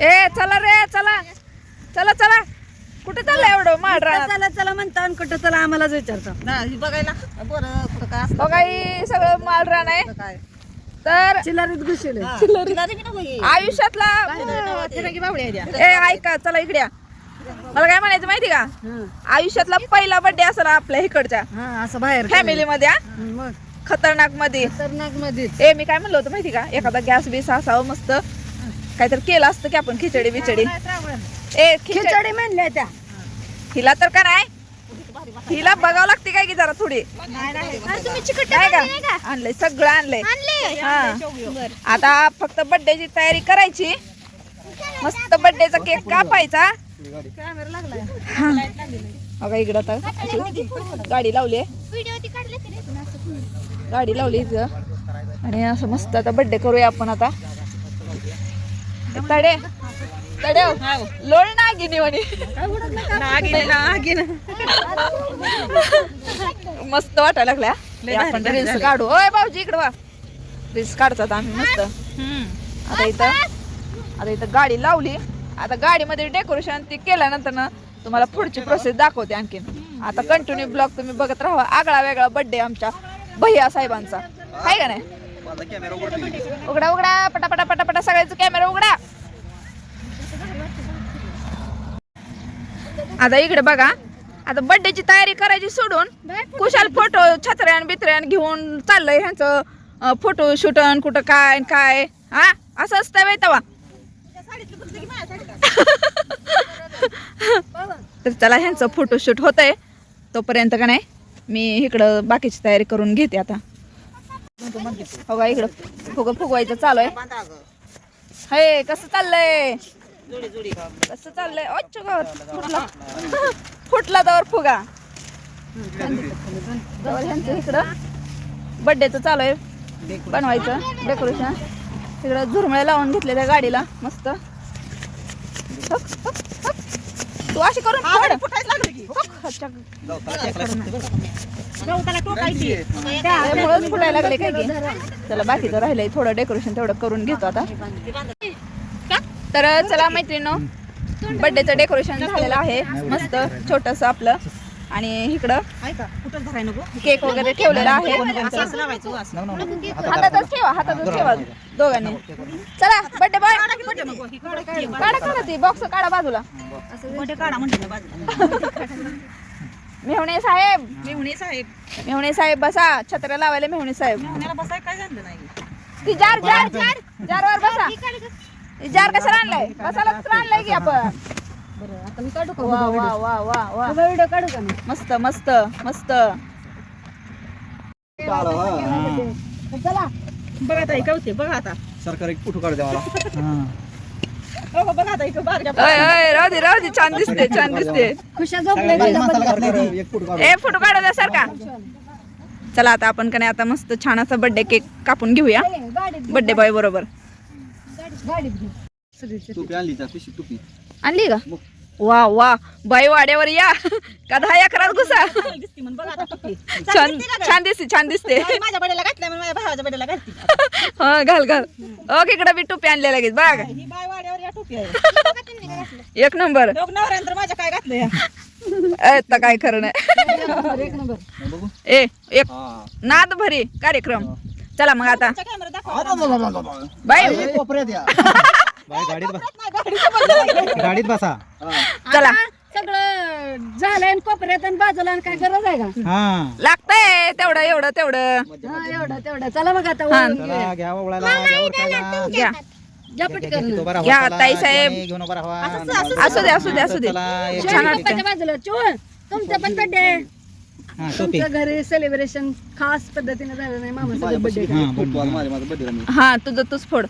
ए चला रे चला. चला चला. कुठे चाललंय एवढं रानात चला चला म्हणता आणि कुठं चला आम्हालाच विचारता. बघायला. बरं कुठं काय असतं? बघा ही सगळं माळ रान आहे काय? तर चिल्लारीत घुसले. नको ही. आयुष्यातला. ए ऐका चला इकडे या. मला काय म्हणायचं माहिती का? आयुष्यातला पहिला बर्थडे असेल आपल्या इकडच्या. हा, असं बाहेर. फॅमिली मध्ये हा. मग. खतरनाकमध्ये. खतरनाकमध्ये. ए मी काय म्हणलं होतं माहिती का? एखादा गॅस बीस असावं मस्त. काहीतरी केलं असतं की आपण खिचडी बिचडी. ए खिचडी. खिचडी म्हणल्या त्या. हिला तर का नाही हिला बघावं लागते काय की जरा थोडी. का? आणलंय सगळं आणलंय. हा. आता फक्त बर्थडेची तयारी करायची. मस्त बर्थडेचा केक कापायचा. हा. बघा इकडं आता अशी गाडी लावली आहे. गाडी लावली इथं. आणि असं मस्त आता बर्थडे करूया आपण आता. तडे तडे लोळ नागिनी म्हणे मस्त वाटायला लागल्या आपण रील्स काढू ओय भाऊजी इकडे वा रील्स काढतात आम्ही मस्त आता इथं आता इथं गाडी लावली आता गाडीमध्ये डेकोरेशन ती केल्यानंतर ना तुम्हाला पुढची प्रोसेस दाखवते आणखीन आता कंटिन्यू ब्लॉग तुम्ही बघत राहा आगळा वेगळा बर्थडे आमच्या भैया साहेबांचा आहे का नाही उघडा उघडा पटापटा पटापटा सगळ्याचा कॅमेरा उघडा. आता इकडे बघा आता बर्थडेची तयारी करायची सोडून कुशाल फोटो छत्र्यान बित्र्यान घेऊन चाललंय ह्यांचं फोटो शूटन कुठं काय काय. हा असं असतं बाई तवा. तर चला ह्यांचं फोटोशूट होत आहे तोपर्यंत का नाही मी इकडं बाकीची तयारी करून घेते आता. हो का इकडं फुग फुगवायचं चालू आहे. हे कसं चाललंय? कसं चाललंय? अच्छ फुटला. फुटला तर फुगा. ह्यांचं इकडं. बड्डेचं चालू आहे. बनवायचं डेकोरेशन इकडं झुरमळे लावून घेतले त्या गाडीला. मस्त. तू अशी करून त्यामुळंच फुटायला लागले काय की चला बाकीचं राहिलंय थोडं डेकोरेशन तेवढं करून घेतो आता तर चला मैत्रिणी बर्थडेचं डेकोरेशन झालेलं आहे मस्त छोटस आपलं आणि इकडं केक वगैरे ठेवलेला आहे. हातातच ठेवा हातातच ठेवा दोघांनी चला बॉय काढा बड्डे. ही काढा. काढा ती बॉक्स काढा बाजूला काढा. मेहुणे साहेब. मेहुणे साहेब. मेहुणे साहेब बसा. छत्र लावायला मेहुणे साहेब. मेहुण्याला बसाय काय झालं नाही? ती जार जार जार. जारवर बसा. ती जार कशाला आणलाय? बसायला तर आणलाय की आपण. बरं आता मी काढू का वा वा वा वा वा. व्हिडिओ काढू का मी? मस्त मस्त मस्त. चला. बघा आता इकडे होते बघा आता. सरकार एक फोटो काढ द्या मला हो, बघा आता इकडे बारक्या अय अय राहू दे राहू दे छान दिसते छान दिसते. खुशा झोपले एक फोटो काढ ए फोटो काढू द्या सारखा चला आता आपण कने आता मस्त छान असा बर्थडे केक कापून घेऊया. बर्थडे बॉय बरोबर. आणली का? वा वा. बाई वाड्यावर या. का दहा अकरात घुसा. छान छान दिसते छान दिसते. माझ्या बड्याला घातल्या म्हणून माझ्या भावाच्या बड्याला घालती. हा घाल घाल. ओके इकडे बी टोपी आणले लगेच. बघ. बाय एक नंबर. नवऱ्यानंतर माझ्या काय घातलं या तर काय खरं नाही. एक नंबर. बघू. ए एक. हा. नाद भरी कार्यक्रम. चला मग आता. कॅमेरा दाखवा. बाई. कोपऱ्यात या. गाडीत बसा. गाडीत बसा. चला. सगळं झालंय आणि कोपऱ्यात आणि बाजूला आणि काय गरज आहे का? हा. लागतंय. तेवढं एवढं तेवढं. हा एवढं तेवढं. चला मग आता. वळून घेऊया. चला घ्या घ्या, उभा राहा. असू दे असू दे असू दे. छान वाटतं. पप्पाच्या बाजूला चोळ तुमचा पण हा, टोपी. तुमच्या घरी सेलिब्रेशन खास पद्धतीने झालं नाही मामाचा बर्थडे हा, माझ्या माझा बड्डे हा तुझं तूच फोड.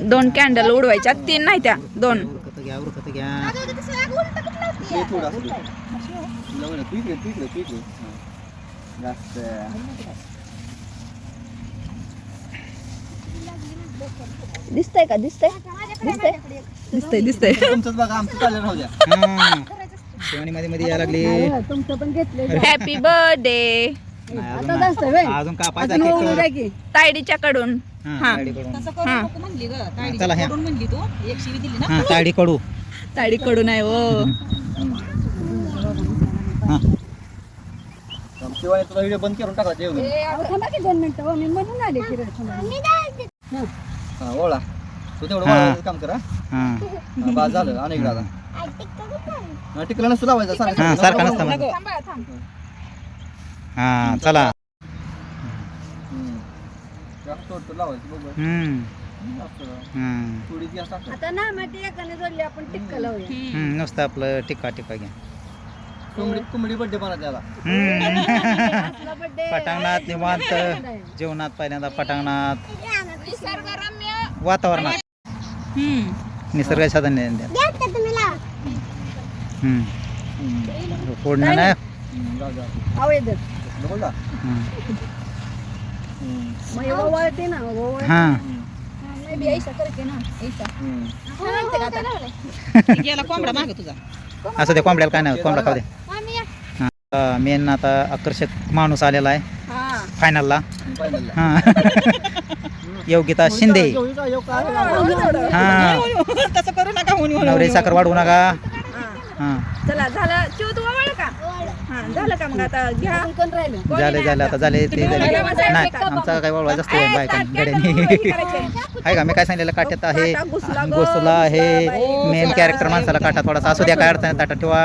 दोन कॅन्डल उडवायच्या तीन नाही त्या दोन. उरकत घ्या उरकत घ्या. हे थोडं असू दे. लावू ना, तू इकडे तू इकडे तू इकडे हा. जास्त. दिसतंय का? दिसतंय? दिसतंय? दिसतंय दिसतंय. तुमचंच बघा आमचं चाललं राहू द्या. हा. शिवानी मध्ये मध्ये यायला लागली. हा, तुमचं पण घेतले हॅपी बर्थडे नाही, अजून नाही. कापायचा तायडीच्या कडून हा ताडी कडू तसं करू नको म्हणली ग. ताडी हा कडू आहे हो. हा. शिवाय तुला व्हिडिओ बंद करून टाका जेवण. दोन मिनिटं हो, मी म्हणून आले की रे तुम्हाला. हा ओळा. तू तेवढं हा. काम करा. हा. झालं अनेक दादा हा, टिकलं नसतं लावायचं सारखं हा सारखा नसता मग थांबा थांब. हा चला. हम्म. जास्त थोडं लावायचं बघ हम्म. असं. हम्म. थोडी ती असं टाकायची. आता ना माती एकाने जोडली आपण टिक्का लावूया. हम्म, नुसतं आपलं टिक्का टिक्का घ्या कोंबडी कोंबडी बड्डे त्याला. पटांगणात निवांत जेवणात पहिल्यांदा पटांगणात. वातावरणात. निसर्ग साधन फोडणं ना. हा. गेला कोंबडा माग तुझा असं ते कोंबड्याला काय नाही कोंबडा खाऊ दे. मेन आता आकर्षक माणूस आलेला आहे. हा. फायनलला. हा. योगिता शिंदे. हा. तसं करू नका म्हणून नवरे साखर वाढवू नका. हा. चला झालं. चिव तू आवड का? हा झालं का मग आता? घ्या. कोण राहिलं? झाले झाले. आता. झाले ते झाले. नाही आमचा काय वळवा जास्त आहे बायका गड्यानी आहे का? मी काय सांगितलेलं? काट्यात आहे. घुसला आहे. मेन कॅरेक्टर माणसाला काटा थोडासा. असू द्या काय अडचण नाही, ताटा ठेवा.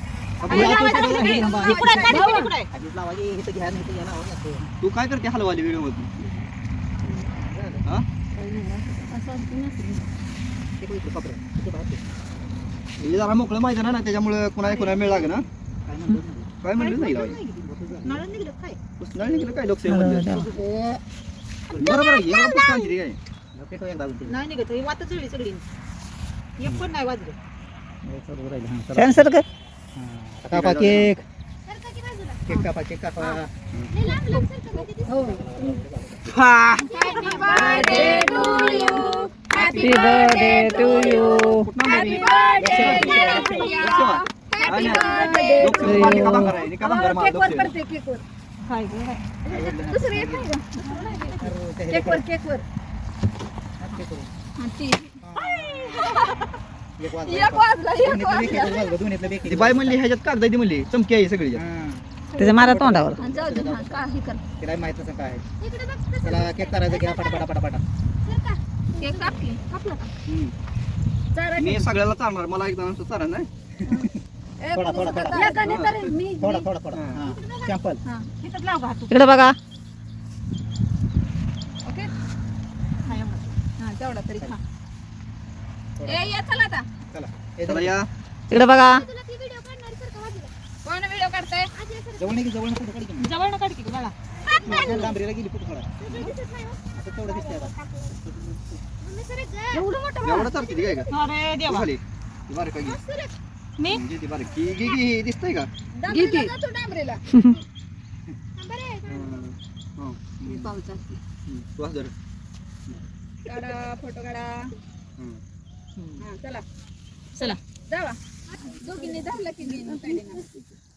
तू काय करते हलवाली व्हिडिओमध्ये हा जरा मोकळं मैदान आहे ना त्याच्यामुळे कुणाला कुणाला मिळ लागे ना काय म्हणलं? नाही नळ निघलं काय? लोकसेवा बरोबर आहे काय. नाही निघत सगळी एक पण नाही वाजले. राहिलं. हा, कापा केक केक कापा केक कापा हो हॅपी बर्थडे टू यू भाकर मार, केकवर केकवर केकवर एक वाजला, एक एक ती. बाई म्हणली ह्याच्यात कागद ती म्हणली चमकी आहे सगळी हा, त्याच्या मारा तोंडावर. आणि जाऊ दे हा, काही कर. तिला माहीत नसेल काय. आहे. त्याला केक करायचं घ्या पटापटा पटापटा केक कापली कापला का? चारा मी सगळ्याला चालणार मला एकदा नुसतं चालणार नाही? एक थोडा, थोडा, थोडा. एकाने तरी मी थोडा थोडा थोडा. हा. सॅम्पल इथं लाव का तू इकडे बघा. ओके? हा तेवढा तरी खा. ए ये चला आता. चला. हे चला. या. इकडे बघा. कोण व्हिडिओ काढताय? जवळ नाही की जवळ फोटो काढ की मग. जवळ काढ की बाळा लांबरीला गेली फोटो काढा आता तेवढं दिसतंय आता. एवढं चालते ती काय का अरे देवा. खाली ती बारीक आहे. घे. मी? घे ती बारीक. घे, घे, घे, दिसतंय का? गीती हं, हं. हं, काढा फोटो काढा. हं. चला. चला जावा. दोघींनी झालं की मी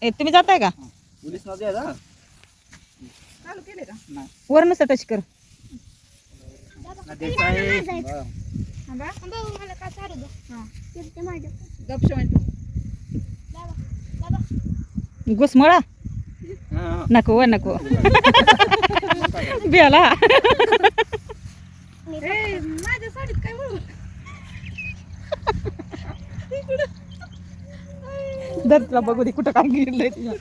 ए तुम्ही जाताय का? पोलीस चालू केले का? वरण टच कर. आहे. थांबा. गपश म्हणतो घुसमळा हं, हं. नको व नको बियाला. ए माझ्या साडीत काय वळू दत्तला बघू दे कुठं काय गिरलंय तुझ्या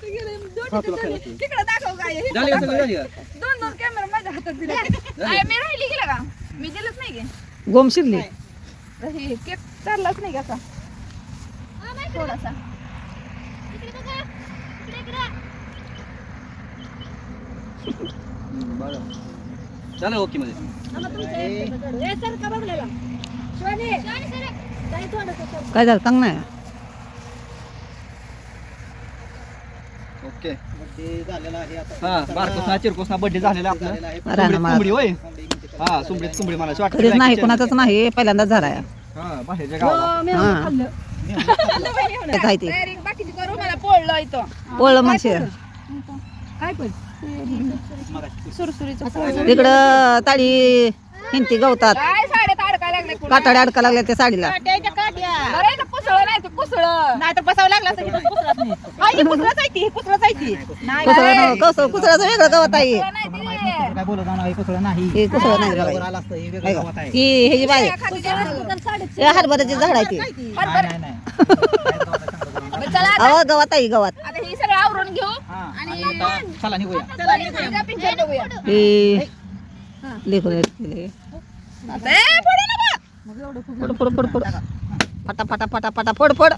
हा, तुला? तिकडे दाखव काय आहे. झाली का सगळी झाली का? दोन दोन कॅमेरा माझ्या हातात दिले. मी राहिली गेला का? मी दिलंच नाही गे गोम शिरली? हे केक चाललाच नाही का असा? थोडासा. बरं झालं ओके मध्ये. सर. काय झालं? सांग ना ओके. झालेला आहे आता. हा बारकोसना चिरकोसना बर्थडे झालेला आपला. कुंबडी होय? हा सुंबडीत कुंबडी मला कधीच नाही कोणाचाच नाही पहिल्यांदाच झालाय. हा बाहेरच्या गावाला. हा काय ते. तयारी बाकीची करू मला पोळलं इथं. पोळलं म्हणशे काय पण सुरसुरीचं तिकडं ताडी हिंती गवतात. काय साड्यात अडकाय लागले काटाड्या अडका लागल्या त्या साडीला. बरं नाही ते कुसळ नाही तर बसावं लागला नाही. कसं? कुसळाचं वेगळं गवत आहे. नाही ते. काय बोलत नाही कुसळं नाही. हे कुसळ नाही बरोबर बघा. आलं असतं, हे वेगळं आहे? गावात आहे. ही. हे हरभऱ्याची झाड आहे ती. नाही, नाही, नाही. बरं, चला आता. अहो गवत आहे गवत. आता ही सगळं आवरून घेऊ हा, आणि आता चला निघूया. चला पिक्चर बघूया. ही लेकरं केले. आता ए, पुढे फटा फटा फटा फटा फोड फोड.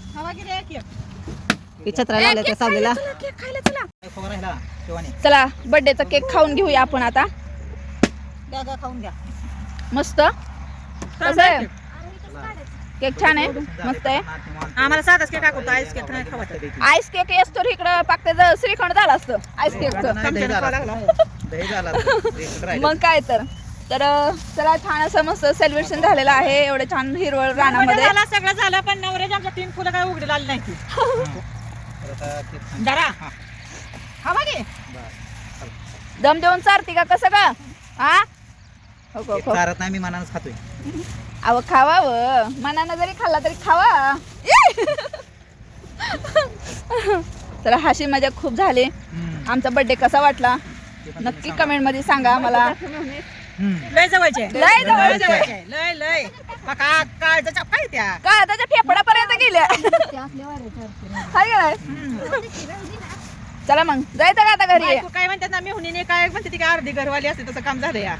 छत्रा लावल्या त्या सावलीला चला, केक खायला चला. काय खबर राहिला शिवानी चला बर्थडेचा केक खाऊन घेऊया आपण आता. खाऊन घ्या मस्त. कसं आहे? केक छान आहे. मस्त आहे. आम्हाला साधाच केक टाकतो आईस केक नाही खावायचा आईस केक असतो इकडं पाकते श्रीखंड झालं असतं. आईस राहिलं. मग काय तर. तर चला छान असं मस्त सेलिब्रेशन झालेलं आहे. एवढं छान हिरवळ रानामध्ये. सगळं झालं पण नवऱ्याच्या आमच्या तीन फुलं काय उघडी आली नाही तर जरा हा. दम देऊन चारती का कसं का हा हो, हो, हो. चारत नाही मी मनानच खातोय. अहो खावा व. मनानं जरी खाल्ला तरी खावा. चला हाशी मजा खूप झाली. हम्म. आमचा बर्थडे कसा वाटला? नक्की कमेंटमध्ये सांगा मला. लय जवळचे. लय जवळचे. जवळचे. लय लय. बघा काळजाच्या काय त्या. का त्याच्या फेफडापर्यंत गेल्या? चला मग जायचं का आता घरी. बायको काय म्हणतात ना मेहुणीने काय म्हणते ती काय अर्धी घरवाली असते तसं काम झालं या.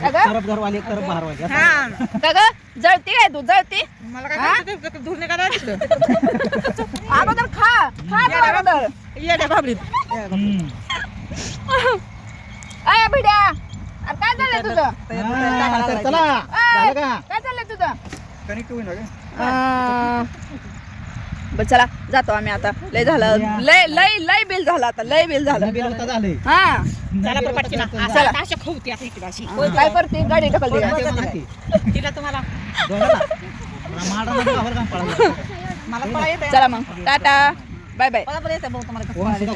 का ग? तरफ घरवाली एक तरफ बाहेरवाली असं. हा का ग? जळती काय तू जळती? मला काय हा? ते अगोदर खा. खा अगोदर. येड्या बाबरीत. हम्म. अय भिड्या. काय चाललंय तुझं? हा, तर चला. झालं का? काय चाललंय तुझं? कनेक्ट बरं चला जातो आम्ही आता. लय झालं. लय लय लय बिल झालं आता. लय बिल झालं. बिल होता झाले. हा. चला बरं पटकीना चला. अशा खाऊती आता इकडे अशी. काय करते? गाडी ढकलते. का? तिला तुम्हाला. मला पळा येते चला मग. टाटा. Bye bye. येते भाऊ तुम्हाला सुद्धा